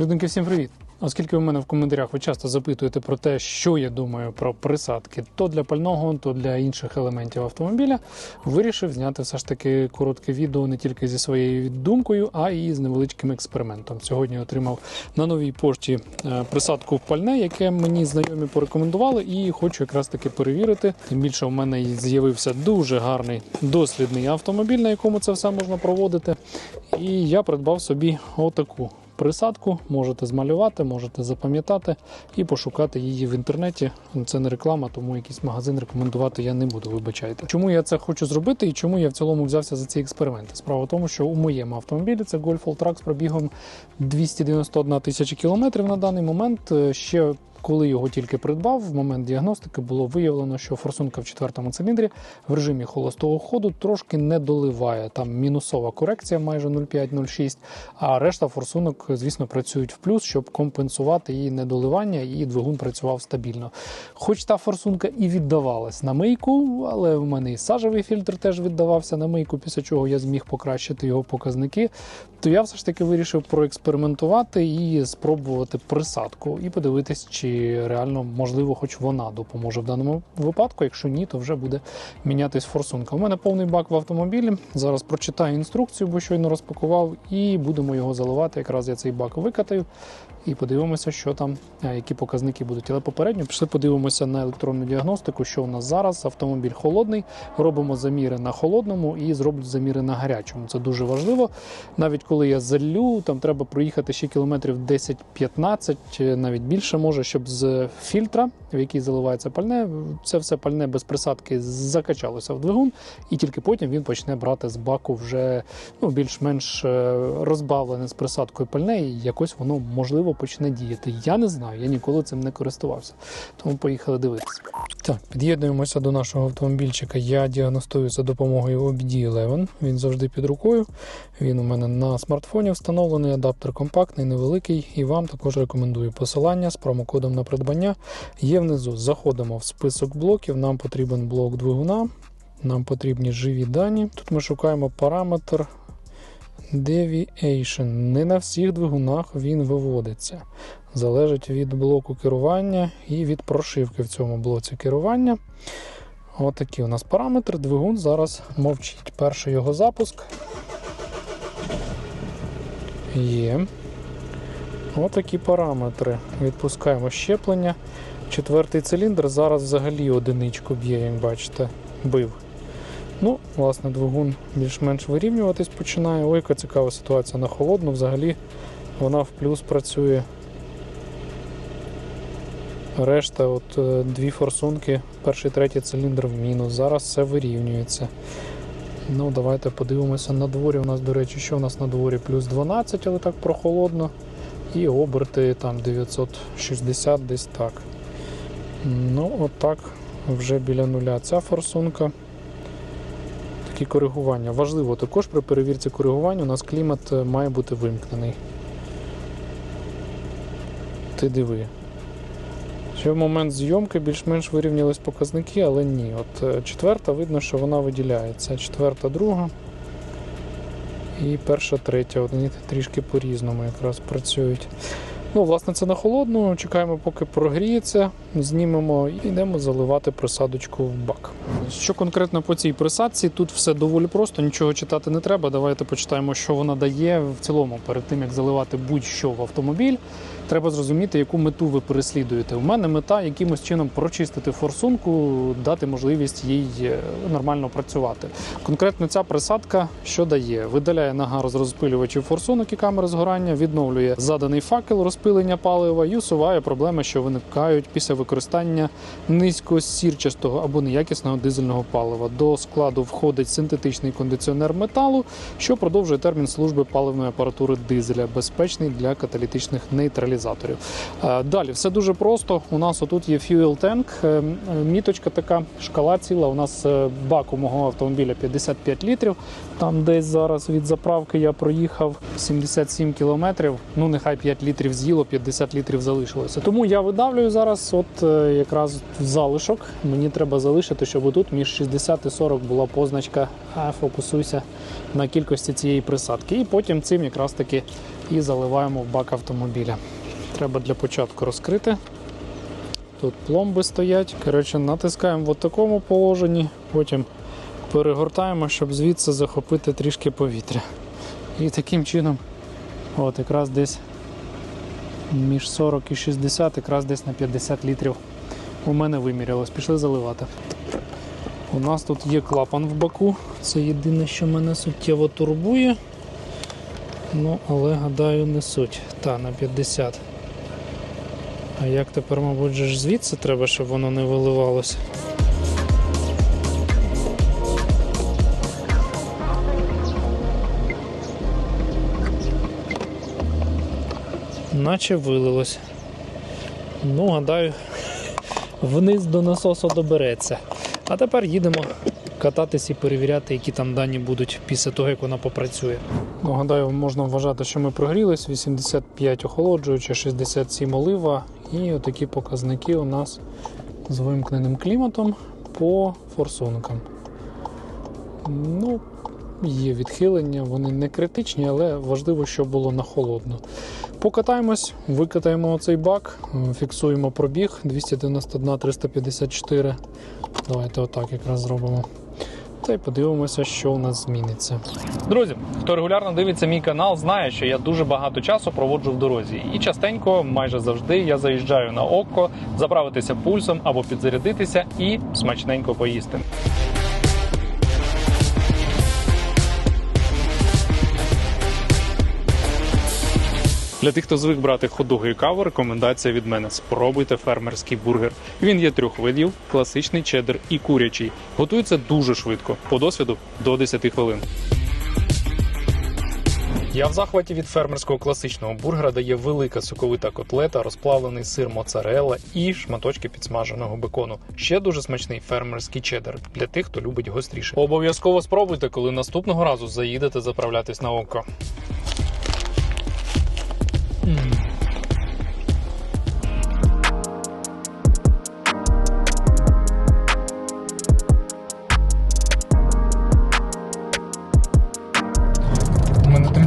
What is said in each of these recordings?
Людинки, всім привіт! Оскільки у мене в коментарях ви часто запитуєте про те, що я думаю про присадки, то для пального, то для інших елементів автомобіля, вирішив зняти все ж таки коротке відео не тільки зі своєю думкою, а і з невеличким експериментом. Сьогодні отримав на новій пошті е, присадку в пальне, яке мені знайомі порекомендували, і хочу якраз таки перевірити. Тим більше у мене з'явився дуже гарний дослідний автомобіль, на якому це все можна проводити. І я придбав собі отаку присадку, можете змалювати, можете запам'ятати і пошукати її в інтернеті. Це не реклама, тому якийсь магазин рекомендувати я не буду. Вибачайте. Чому я це хочу зробити і чому я в цілому взявся за ці експерименти? Справа в тому, що у моєму автомобілі це Golf Alltrack з пробігом 291 тисяча кілометрів на даний момент. Е, Ще коли його тільки придбав, в момент діагностики було виявлено, що форсунка в четвертому циліндрі в режимі холостого ходу трошки не доливає. Там мінусова корекція майже 0,5-0,6, а решта форсунок, звісно, працюють в плюс, щоб компенсувати її недоливання, і двигун працював стабільно. Хоч та форсунка і віддавалась на мийку, але в мене і сажевий фільтр теж віддавався на мийку, після чого я зміг покращити його показники. То я все ж таки вирішив проекспериментувати і спробувати присадку і подивитись, чи реально можливо, хоч вона допоможе в даному випадку. Якщо ні, то вже буде мінятись форсунка. У мене повний бак в автомобілі. Зараз прочитаю інструкцію, бо щойно розпакував, і будемо його заливати. Якраз я цей бак викатаю. І подивимося, що там, які показники будуть. Але попередньо пішли, подивимося на електронну діагностику, що у нас зараз. Автомобіль холодний. Робимо заміри на холодному і зроблю заміри на гарячому. Це дуже важливо. Навіть коли я залю, там треба проїхати ще кілометрів 10-15, навіть більше може, щоб з фільтра, в який заливається пальне, це все пальне без присадки закачалося в двигун, і тільки потім він почне брати з баку вже ну, більш-менш е, розбавлене з присадкою пальне, і якось воно можливо почне діяти. Я не знаю, я ніколи цим не користувався. Тому поїхали дивитися. Так, під'єднуємося до нашого автомобільчика. Я діагностую за допомогою OBD11. Він завжди під рукою. Він у мене на смартфоні встановлений, адаптер компактний, невеликий, і вам також рекомендую посилання з промокодом на придбання. Є внизу. Заходимо в список блоків. Нам потрібен блок двигуна, нам потрібні живі дані. Тут ми шукаємо параметр Deviation. Не на всіх двигунах він виводиться. Залежить від блоку керування і від прошивки в цьому блоці керування. Отакі у нас параметри. Двигун зараз мовчить. Перший його запуск. Є. Отакі параметри. Відпускаємо щеплення. Четвертий циліндр зараз взагалі одиничку б'є, як бачите, бив. Ну, власне, двигун більш-менш вирівнюватись починає. Ой, яка цікава ситуація на холодну. Взагалі вона в плюс працює. Решта, от е, дві форсунки, перший третій циліндр в мінус. Зараз все вирівнюється. Ну, давайте подивимося на дворі. У нас, до речі, що у нас на дворі? Плюс 12, але так прохолодно. І оберти там 960 десь так. Ну, отак, вже біля нуля ця форсунка. Такі коригування. Важливо також при перевірці коригування у нас клімат е, має бути вимкнений. Ти диви. Ще в момент зйомки більш-менш вирівнялись показники, але ні. От е, четверта видно, що вона виділяється. Четверта, друга. І перша, третя. Вони трішки по-різному якраз працюють. Ну, власне, це на холодну. Чекаємо, поки прогріється, знімемо і йдемо заливати присадочку в бак. Що конкретно по цій присадці, тут все доволі просто, нічого читати не треба. Давайте почитаємо, що вона дає в цілому. Перед тим як заливати будь-що в автомобіль, треба зрозуміти, яку мету ви переслідуєте. У мене мета якимось чином прочистити форсунку, дати можливість їй е, нормально працювати. Конкретно ця присадка що дає? Видаляє нагар з розпилювачів форсунок і камери згорання, відновлює заданий факел розпилення палива і усуває проблеми, що виникають після використання низькосірчастого або неякісного дизельного палива. До складу входить синтетичний кондиціонер металу, що продовжує термін служби паливної апаратури дизеля, безпечний для каталітичних нейтралізаторів. Е, Далі все дуже просто. У нас отут є fuel tank, е, міточка така, шкала ціла. У нас е, бак у мого автомобіля 55 літрів. Там десь зараз від заправки я проїхав 77 кілометрів. Ну нехай 5 літрів з'їло, 50 літрів залишилося. Тому я видавлюю зараз, от якраз залишок. Мені треба залишити, щоб тут між 60 і 40 була позначка. Фокусуйся на кількості цієї присадки. І потім цим якраз таки і заливаємо в бак автомобіля. Треба для початку розкрити. Тут пломби стоять. Коротше, натискаємо в такому положенні, потім перегортаємо, щоб звідси захопити трішки повітря. І таким чином, от якраз десь між 40 і 60, якраз десь на 50 літрів у мене вимірялось. Пішли заливати. У нас тут є клапан в баку. Це єдине, що мене суттєво турбує. Ну, але гадаю, не суть. Та, на 50. А як тепер, мабуть, же ж звідси треба, щоб воно не виливалося? Наче вилилось. Ну, гадаю, вниз до насосу добереться. А тепер їдемо кататись і перевіряти, які там дані будуть після того, як вона попрацює. Ну, гадаю, можна вважати, що ми прогрілись. 85 охолоджуюча, 67 олива. І отакі показники у нас з вимкненим кліматом по форсункам. Ну, є відхилення, вони не критичні, але важливо, щоб було на холодно. Покатаємось, викатаємо цей бак, фіксуємо пробіг 291 354. Давайте отак якраз зробимо. Та й подивимося, що у нас зміниться. Друзі, хто регулярно дивиться мій канал, знає, що я дуже багато часу проводжу в дорозі, і частенько, майже завжди, я заїжджаю на око, заправитися пульсом або підзарядитися і смачненько поїсти. Для тих, хто звик брати ходуги і каву, рекомендація від мене: спробуйте фермерський бургер. Він є трьох видів: класичний чеддер і курячий. Готується дуже швидко, по досвіду до 10 хвилин. Я в захваті від фермерського класичного бургера, де є велика соковита котлета, розплавлений сир моцарелла і шматочки підсмаженого бекону. Ще дуже смачний фермерський чеддер для тих, хто любить гостріше. Обов'язково спробуйте, коли наступного разу заїдете заправлятись на око.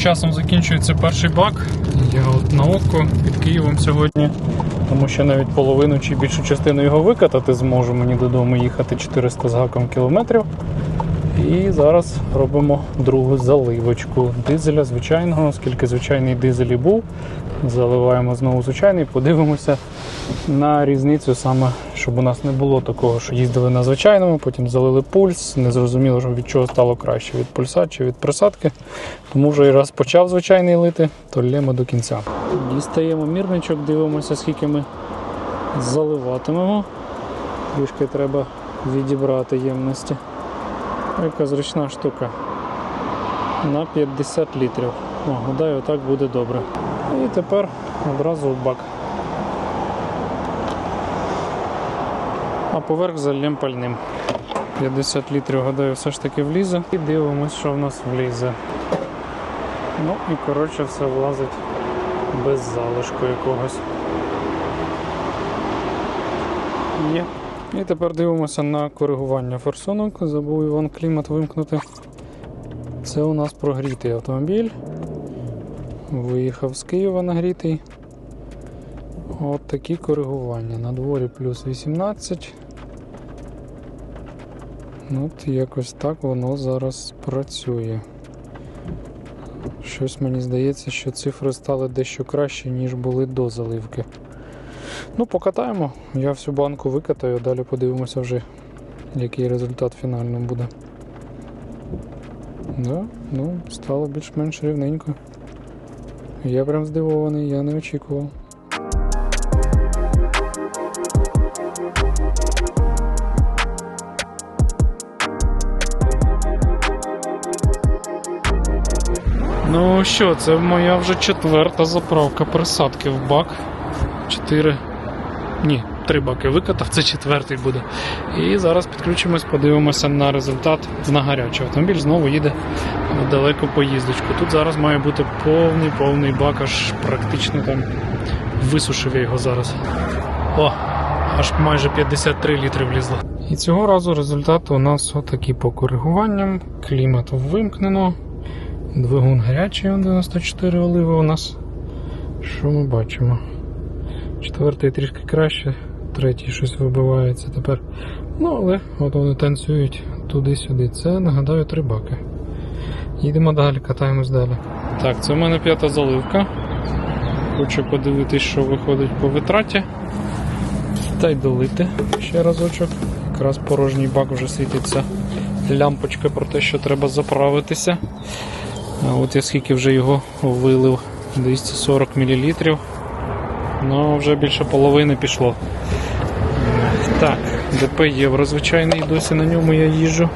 Часом закінчується перший бак. Я от на око під Києвом сьогодні, тому що навіть половину чи більшу частину його викатати зможу. Мені додому їхати 400 з гаком кілометрів. І зараз робимо другу заливочку дизеля звичайного, оскільки звичайний дизель і був. Заливаємо знову звичайний, подивимося на різницю саме, щоб у нас не було такого, що їздили на звичайному, потім залили пульс, не зрозуміло, від чого стало краще, від пульса чи від присадки. Тому вже і раз почав звичайний лити, то лємо до кінця. Дістаємо мірничок, дивимося, скільки ми заливатимемо. Трішки треба відібрати ємності. Яка зручна штука. На 50 літрів. О, гадаю, отак буде добре. І тепер одразу в бак. А поверх зальємо пальним. 50 літрів, гадаю, все ж таки влізе. І дивимось, що в нас влізе. Ну і коротше все влазить без залишку якогось. Є. І тепер дивимося на коригування форсунок. Забув Іван клімат вимкнути. Це у нас прогрітий автомобіль. Виїхав з Києва нагрітий. От такі коригування. На дворі плюс 18. От якось так воно зараз працює. Щось мені здається, що цифри стали дещо кращі, ніж були до заливки. Ну, покатаємо. Я всю банку викатаю, далі подивимося вже, який результат фінально буде. Да, ну, стало більш-менш рівненько. Я прям здивований, я не очікував. Ну що, це моя вже четверта заправка присадки в бак. Чотири. Ні, три баки викатав, це четвертий буде. І зараз підключимось, подивимося на результат на гарячий. Автомобіль знову їде в далеку поїздочку. Тут зараз має бути повний повний бак, аж практично там висушив я його зараз. О, аж майже 53 літри влізло. І цього разу результат у нас отакі по коригуванням. Клімат вимкнено. Двигун гарячий, 94 оливи у нас. Що ми бачимо? Четвертий трішки краще, третій щось вибивається тепер. Ну, але от вони танцюють туди-сюди. Це, нагадаю, три баки. Їдемо далі, катаємось далі. Так, це в мене п'ята заливка. Хочу подивитись, що виходить по витраті. Та й долити ще разочок. Якраз порожній бак вже світиться лямпочка про те, що треба заправитися. А от я скільки вже його вилив 240 мл. Ну, вже більше половини пішло. Так, ДП євро, звичайний, досі на ньому я їжджу.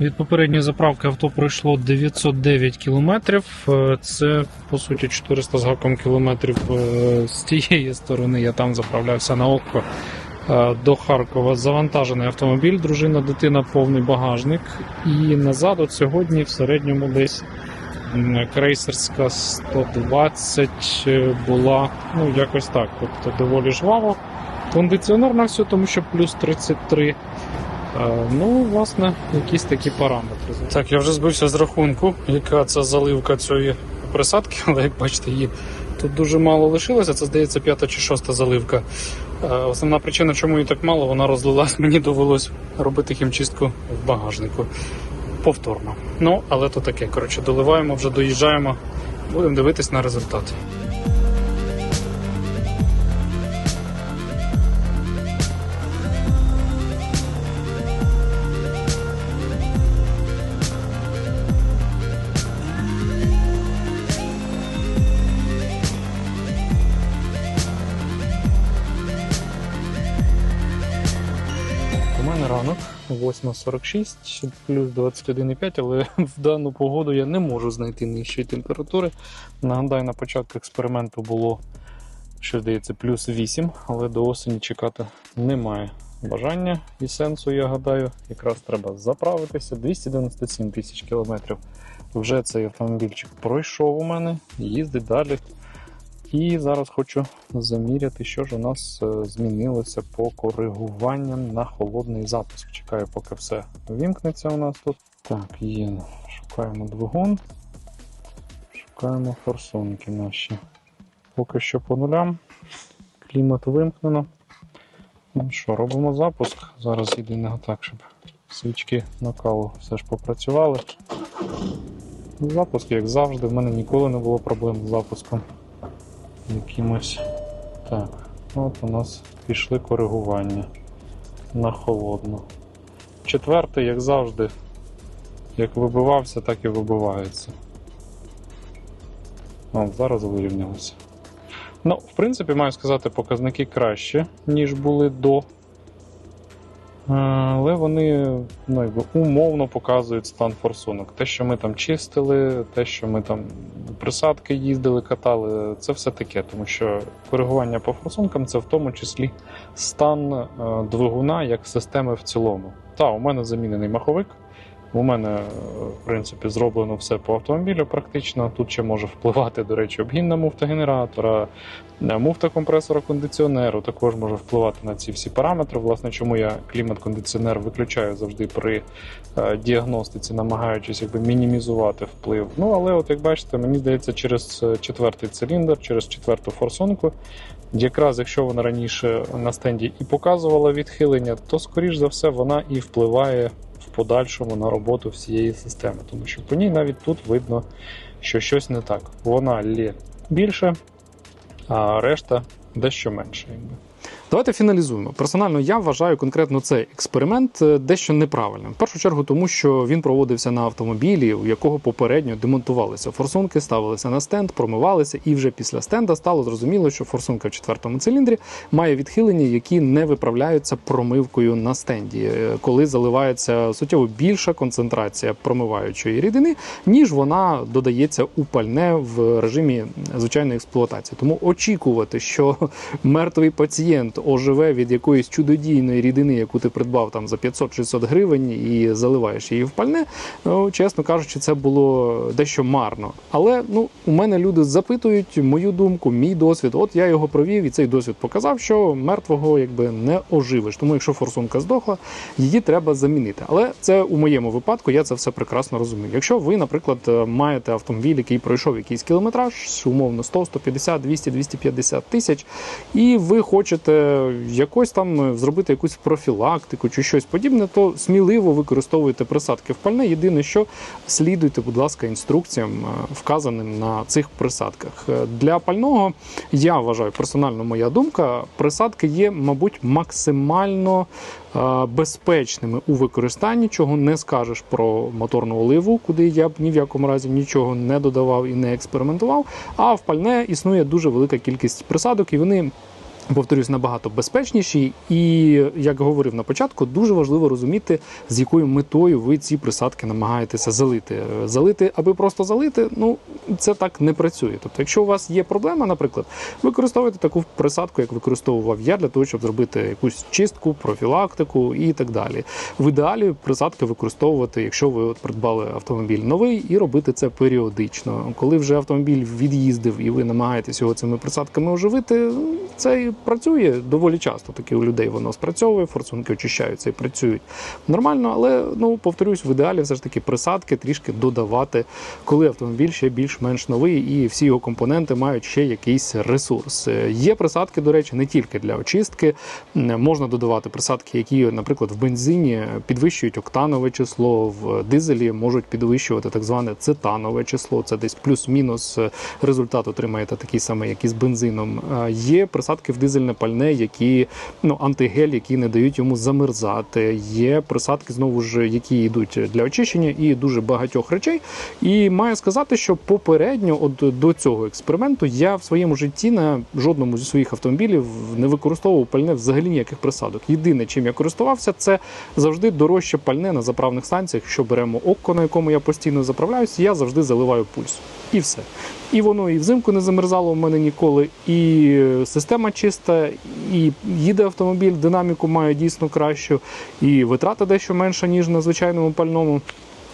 Від попередньої заправки авто пройшло 909 кілометрів. Е, Це по суті 400 з гаком кілометрів е, з тієї сторони. Я там заправлявся на око е, до Харкова. Завантажений автомобіль, дружина, дитина, повний багажник. І назад от сьогодні в середньому десь крейсерська 120 е, була ну якось так. Тобто доволі жваво. Кондиціонер на все, тому що плюс 33. Е, Ну, власне, якісь такі параметри. Так, я вже збився з рахунку, яка це заливка цієї присадки, але як бачите, її тут дуже мало лишилося. Це здається п'ята чи шоста заливка. Е, Основна причина, чому її так мало, вона розлилась. Мені довелось робити хімчистку в багажнику. Повторно. Ну, але то таке. Коротше, доливаємо, вже доїжджаємо. Будемо дивитись на результат. 8.46 плюс 21,5, але в дану погоду я не можу знайти нижчої температури. Нагадаю, на початку експерименту було, що здається, плюс 8, але до осені чекати немає бажання і сенсу, я гадаю. Якраз треба заправитися. 297 тисяч кілометрів. Вже цей автомобільчик пройшов у мене, їздить далі. І зараз хочу заміряти, що ж у нас е, змінилося по коригуванням на холодний запуск. Чекаю, поки все вімкнеться у нас тут. Так, є. Шукаємо двигун. Шукаємо форсунки наші. Поки що по нулям. Клімат вимкнено. Ну що, робимо запуск. Зараз єдине так, щоб свічки накалу все ж попрацювали. Запуск, як завжди, в мене ніколи не було проблем з запуском якимось. Так, от у нас пішли коригування на холодно. Четвертий, як завжди, як вибивався, так і вибивається. О, зараз вирівнялося. Ну, в принципі, маю сказати, показники краще, ніж були до. Е, Але вони ну, якби, умовно показують стан форсунок. Те, що ми там чистили, те, що ми там присадки їздили, катали, це все таке, тому що коригування по форсункам це в тому числі стан е, двигуна як системи в цілому. Та, у мене замінений маховик. У мене, е, в принципі, зроблено все по автомобілю практично. Тут ще може впливати, до речі, обгінна муфта генератора, муфта компресора кондиціонеру також може впливати на ці всі параметри. Власне, чому я клімат-кондиціонер виключаю завжди при е, діагностиці, намагаючись якби мінімізувати вплив. Ну але, от як бачите, мені здається, через е, четвертий циліндр, через четверту форсунку. Якраз якщо вона раніше на стенді і показувала відхилення, то скоріш за все вона і впливає подальшому на роботу всієї системи, тому що по ній навіть тут видно, що щось не так. Вона лє більше, а решта дещо менше. Давайте фіналізуємо. Персонально я вважаю конкретно цей експеримент е, дещо неправильним. В першу чергу, тому що він проводився на автомобілі, у якого попередньо демонтувалися форсунки, ставилися на стенд, промивалися, і вже після стенда стало зрозуміло, що форсунка в четвертому циліндрі має відхилення, які не виправляються промивкою на стенді, е, коли заливається суттєво більша концентрація промиваючої рідини, ніж вона додається у пальне в режимі звичайної експлуатації. Тому очікувати, що мертвий пацієнт оживе від якоїсь чудодійної рідини, яку ти придбав там за 500-600 гривень і заливаєш її в пальне. Ну, чесно кажучи, це було дещо марно. Але ну, у мене люди запитують мою думку, мій досвід. От я його провів, і цей досвід показав, що мертвого якби не оживиш. Тому якщо форсунка здохла, її треба замінити. Але це у моєму випадку я це все прекрасно розумію. Якщо ви, наприклад, е, маєте автомобіль, який пройшов якийсь кілометраж, умовно 100, 150, 200, 250 тисяч, і ви хочете якось там е, зробити якусь профілактику чи щось подібне, то сміливо використовуйте присадки в пальне. Єдине, що слідуйте, будь ласка, інструкціям, е, вказаним на цих присадках. Е, Для пального я вважаю персонально моя думка, присадки є, мабуть, максимально безпечними у використанні, чого не скажеш про моторну оливу, куди я б ні в якому разі нічого не додавав і не експериментував. А в пальне існує дуже велика кількість присадок, і вони. Повторюсь, набагато безпечніші, і як говорив на початку, дуже важливо розуміти, з якою метою ви ці присадки намагаєтеся залити. Е, Залити, аби просто залити, ну це так не працює. Тобто, якщо у вас є проблема, наприклад, використовуйте таку присадку, як використовував я, для того, щоб зробити якусь чистку, профілактику і так далі. В ідеалі присадки використовувати, якщо ви от придбали автомобіль новий, і робити це періодично. Коли вже автомобіль від'їздив і ви намагаєтесь його цими присадками оживити, це працює доволі часто. Таки у людей воно спрацьовує, форсунки очищаються і працюють нормально, але ну повторюсь, в ідеалі все ж таки присадки трішки додавати, коли автомобіль ще більш-менш новий, і всі його компоненти мають ще якийсь ресурс. Е, Є присадки, до речі, не тільки для очистки. Можна додавати присадки, які, наприклад, в бензині підвищують октанове число, в дизелі можуть підвищувати так зване цетанове число. Це десь плюс-мінус е, результат отримаєте такий самий, як і з бензином. Е, Є присадки в дизельне пальне, які ну антигель, які не дають йому замерзати. Є присадки знову ж, які йдуть для очищення і дуже багатьох речей. І маю сказати, що попередньо, от до цього експерименту, я в своєму житті на жодному зі своїх автомобілів не використовував пальне взагалі ніяких присадок. Єдине, чим я користувався, це завжди дорожче пальне на заправних станціях. Якщо беремо окко, на якому я постійно заправляюся, я завжди заливаю пульс. І все. І воно і взимку не замерзало в мене ніколи, і е, система чиста, і їде автомобіль, динаміку має дійсно кращу, і витрата дещо менша, ніж на звичайному пальному.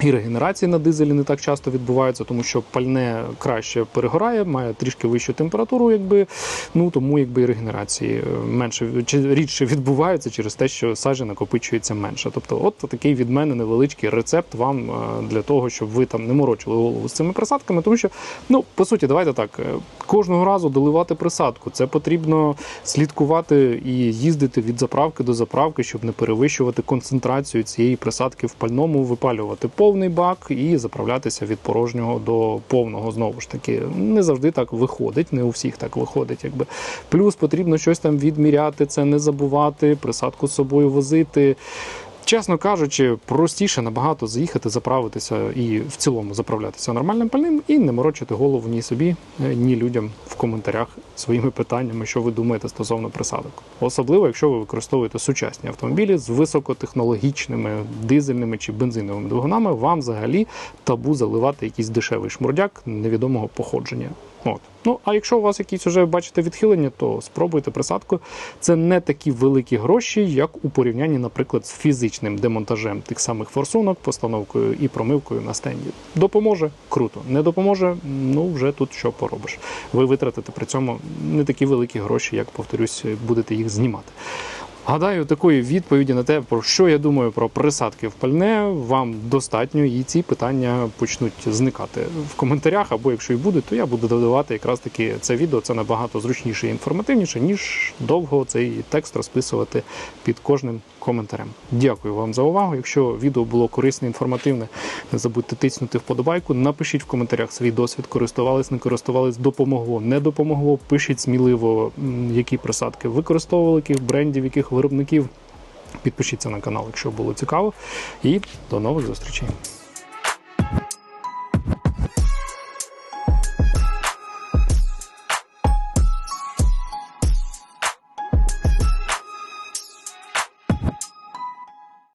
І регенерації на дизелі не так часто відбуваються, тому що пальне краще перегорає, має трішки вищу температуру, якби ну тому якби і регенерації е, менше чи рідше відбуваються через те, що сажа накопичується менше. Тобто, от такий від мене невеличкий рецепт вам е, для того, щоб ви там не морочили голову з цими присадками, тому що ну по суті, давайте так е, кожного разу доливати присадку. Це потрібно слідкувати і їздити від заправки до заправки, щоб не перевищувати концентрацію цієї присадки в пальному, випалювати повний бак і заправлятися від порожнього до повного. Знову ж таки, не завжди так виходить, не у всіх так виходить. Якби плюс потрібно щось там відміряти, це не забувати, присадку з собою возити. Чесно кажучи, простіше набагато заїхати, заправитися і в цілому заправлятися нормальним пальним і не морочити голову ні собі, е, ні людям в коментарях своїми питаннями, що ви думаєте стосовно присадок. Особливо, якщо ви використовуєте сучасні автомобілі з високотехнологічними дизельними чи бензиновими двигунами, вам взагалі табу заливати якийсь дешевий шмурдяк невідомого походження. От. Ну, а якщо у вас якісь вже бачите відхилення, то спробуйте присадку. Це не такі великі гроші, як у порівнянні, наприклад, з фізичним демонтажем тих самих форсунок, постановкою і промивкою на стенді. Допоможе круто. Не допоможе, ну вже тут що поробиш. Ви витратите при цьому не такі великі гроші, як повторюсь, будете їх знімати. Гадаю, такої відповіді на те, про що я думаю про присадки в пальне, вам достатньо, і ці питання почнуть зникати в коментарях. Або якщо і буде, то я буду додавати якраз таки це відео. Це набагато зручніше і інформативніше, ніж довго цей текст розписувати під кожним коментарем. Дякую вам за увагу. Якщо відео було корисне, інформативне, не забудьте тиснути вподобайку. Напишіть в коментарях свій досвід, користувались, не користувались, допомогло, не допомогло. Пишіть сміливо, які присадки використовували, яких брендів, яких виробників. Підпишіться на канал, якщо було цікаво. І до нових зустрічей.